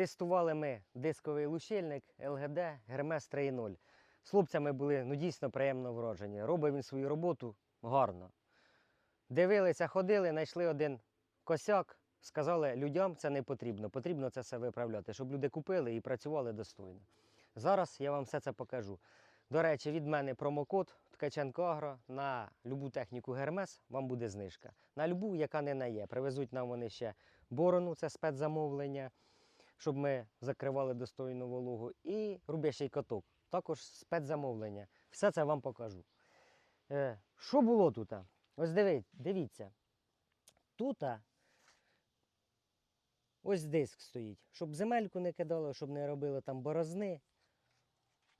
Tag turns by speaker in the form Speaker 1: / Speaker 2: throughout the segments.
Speaker 1: Тестували ми дисковий лущильник ЛГД Гермес 3.0. З хлопцями були ну, дійсно приємно вроджені. Робив він свою роботу гарно. Дивилися, ходили, знайшли один косяк, сказали, людям це не потрібно. Потрібно це все виправляти, щоб люди купили і працювали достойно. Зараз я вам все це покажу. До речі, від мене промокод Ткаченко Агро на любу техніку Гермес вам буде знижка. На любу, яка не на є. Привезуть нам вони ще борону, це спецзамовлення, щоб ми закривали достойну вологу. І рубящий каток, також спецзамовлення. Все це вам покажу. Е, що було тут? Ось диви, дивіться. Тут ось диск стоїть, щоб земельку не кидало, щоб не робили там борозни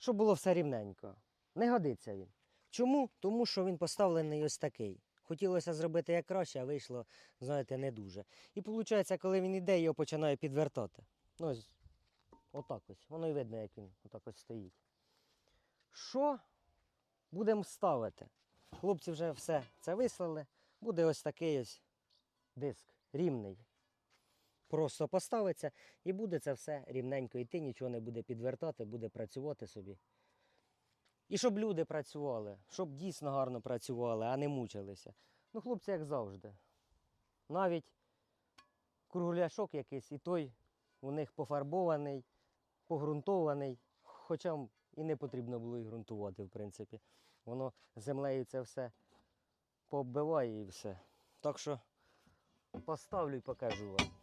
Speaker 1: щоб було все рівненько. Не годиться він. Чому? Тому що він поставлений ось такий. Хотілося зробити як краще, а вийшло, знаєте, не дуже. І виходить, коли він іде, його починає підвертати. Ну, ось отак ось. Воно і видно, як він отак ось стоїть. Що будемо ставити? Хлопці вже все це вислали. Буде ось такий ось диск рівний. Просто поставиться і буде це все рівненько йти, нічого не буде підвертати, буде працювати собі. І щоб люди працювали, щоб дійсно гарно працювали, а не мучилися. Ну, хлопці, як завжди. Навіть кругляшок якийсь, і той у них пофарбований, погрунтований, хоча і не потрібно було і ґрунтувати, в принципі. Воно землею це все побиває і все. Так що поставлю і покажу вам.